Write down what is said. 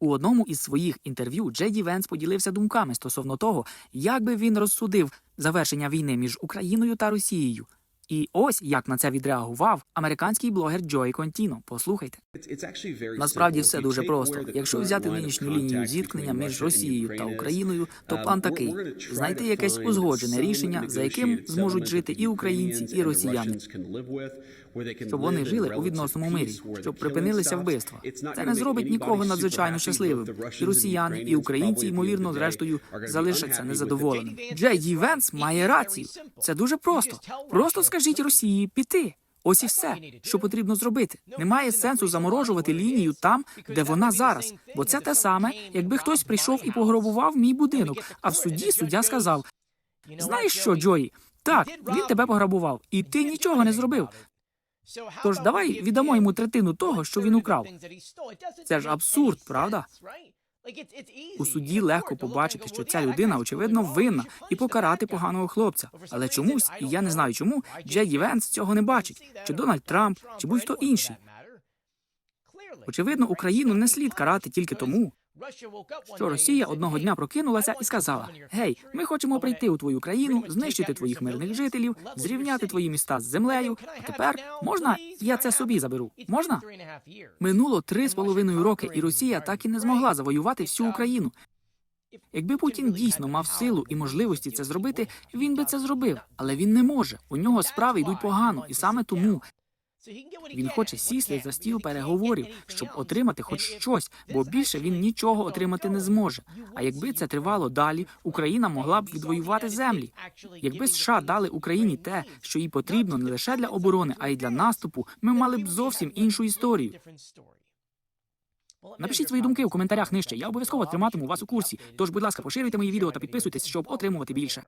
У одному із своїх інтерв'ю Джеді Венс поділився думками стосовно того, як би він розсудив завершення війни між Україною та Росією. І ось як на це відреагував американський блогер Джой Контіно. Послухайте. Насправді все дуже просто. Якщо взяти нинішню лінію зіткнення між Росією та Україною, то план такий: знайти якесь узгоджене рішення, за яким зможуть жити і українці, і росіяни, щоб вони жили у відносному мирі, щоб припинилися вбивства. Це не зробить нікого надзвичайно щасливим. І росіяни, і українці, ймовірно, зрештою залишаться незадоволеними. Джей Ді Венс має рацію. Це дуже просто. Просто скажіть Росії піти. Ось і все, що потрібно зробити. Немає сенсу заморожувати лінію там, де вона зараз, бо це те саме, якби хтось прийшов і пограбував мій будинок. А в суді суддя сказав: Знаєш що, Джої? Так, він тебе пограбував, і ти нічого не зробив. Тож давай віддамо йому третину того, що він украв. Це ж абсурд, правда? У суді легко побачити, що ця людина очевидно винна і покарати поганого хлопця. Але чомусь, і я не знаю чому, Джей Євенс цього не бачить, чи Дональд Трамп, чи будь-хто інший. Очевидно, Україну не слід карати тільки тому, що Росія одного дня прокинулася і сказала: Гей, ми хочемо прийти у твою країну, знищити твоїх мирних жителів, зрівняти твої міста з землею. А тепер можна я це собі заберу? Можна? Минуло три з половиною роки, і Росія так і не змогла завоювати всю Україну. Якби Путін дійсно мав силу і можливості це зробити, він би це зробив, але він не може. У нього справи йдуть погано, і саме тому він хоче сісти за стіл переговорів, щоб отримати хоч щось, бо більше він нічого отримати не зможе. А якби це тривало далі, Україна могла б відвоювати землі. Якби США дали Україні те, що їй потрібно не лише для оборони, а й для наступу, ми мали б зовсім іншу історію. Напишіть свої думки у коментарях нижче. Я обов'язково триматиму вас у курсі. Тож, будь ласка, поширюйте мої відео та підписуйтесь, щоб отримувати більше.